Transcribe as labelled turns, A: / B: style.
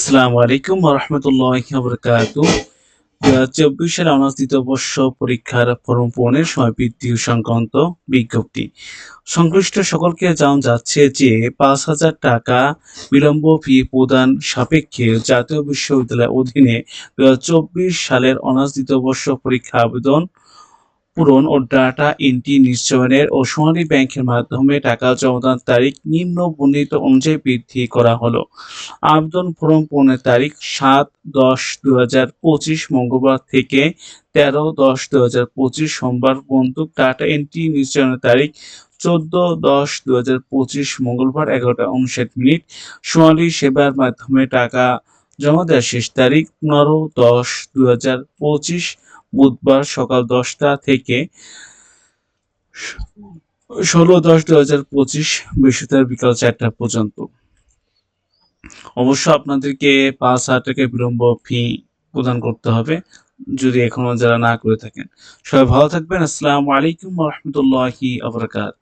A: আসসালামু আলাইকুম রহমতুল্লাহ বরকাত চব্বিশ সালে অনার্স বর্ষ পরীক্ষার ফর্ম পূরণের সময় বৃদ্ধি সংক্রান্ত বিজ্ঞপ্তি। সংশ্লিষ্ট সকলকে জানানো যাচ্ছে যে পাঁচ হাজার টাকা বিলম্ব ফি প্রদান সাপেক্ষে জাতীয় বিশ্ববিদ্যালয়ের অধীনে দু সালের দ্বিতীয় বর্ষ পরীক্ষা আবেদন পূরণ ও ডাটা এন্ট্রি নিশ্চয়নের ও সোনালী ব্যাংকের মাধ্যমে টাকা জমাদান তারিখ নিম্ন বর্ণিত অনুযায়ী বৃদ্ধি করা হলো। আবেদন ফর্ম পূরণের তারিখ সাত দশ দু হাজার পঁচিশ মঙ্গলবার থেকে তেরো দশ দু হাজার পঁচিশ সোমবার পর্যন্ত টাটা এন্ট্রি নিশ্চয়নের তারিখ চোদ্দ দশ দু হাজার পঁচিশ মঙ্গলবার এগারোটা উনষাট মিনিট। সোনালী সেবার মাধ্যমে টাকা জমা দেওয়ার শেষ তারিখ পনেরো দশ দু হাজার পঁচিশ বুধবার সকাল দশটা থেকে ষোলো দশ দু হাজার পঁচিশ বৃহস্পতিবার বিকাল চারটা পর্যন্ত। অবশ্য আপনাদেরকে পাঁচ হাজার টাকা বিলম্ব ফি প্রদান করতে হবে, যদি এখনও যারা না করে থাকেন। সবাই ভালো থাকবেন। আসসালামু আলাইকুম রহমতুল্লাহি আবরাকাতুহ